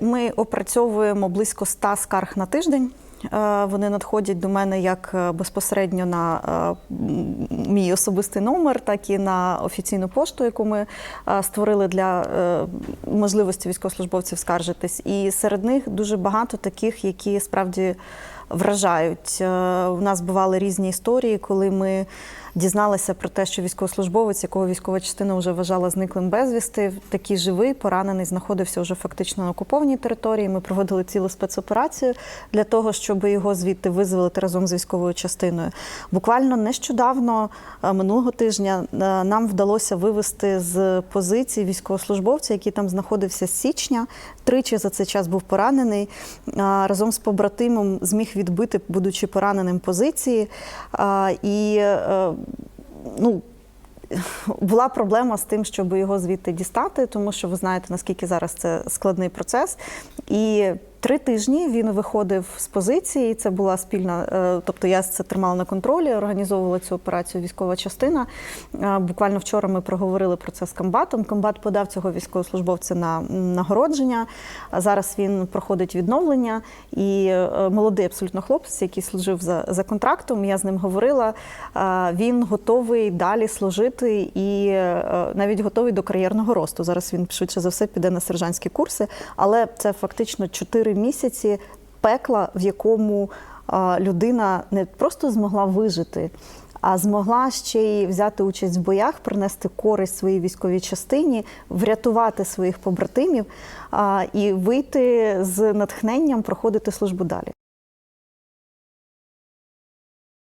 Ми опрацьовуємо близько 100 скарг на тиждень. Е, Вони надходять до мене як е, безпосередньо на е, мій особистий номер, так і на офіційну пошту, яку ми створили для можливості військовослужбовців скаржитись. І серед них дуже багато таких, які справді вражають. У нас бували різні історії, коли ми дізналися про те, що військовослужбовець, якого військова частина вже вважала зниклим безвісти, такий живий, поранений, знаходився вже фактично на окупованій території. Ми проводили цілу спецоперацію для того, щоб його звідти визволити разом з військовою частиною. Буквально нещодавно, е, минулого тижня, е, нам вдалося вивести з позиції військовослужбовця, який там знаходився з січня. Тричі за цей час був поранений. е, Разом з побратимом зміг відбити, будучи пораненим позиції. І ну, була проблема з тим, щоб його звідти дістати, тому що ви знаєте, наскільки зараз це складний процес. І три тижні він виходив з позиції. Це була спільна, е, тобто я це тримала на контролі, організовувала цю операцію військова частина. Е, Буквально вчора ми проговорили про це з комбатом. Комбат подав цього військовослужбовця на нагородження. А зараз він проходить відновлення. І е, молодий абсолютно хлопець, який служив за, за контрактом. Я з ним говорила. Він готовий далі служити і навіть готовий до кар'єрного росту. Зараз він швидше за все піде на сержантські курси, але це фактично 4 місяці пекла, в якому людина не просто змогла вижити. А змогла ще й взяти участь в боях, принести користь своїй військовій частині, врятувати своїх побратимів і вийти з натхненням проходити службу далі.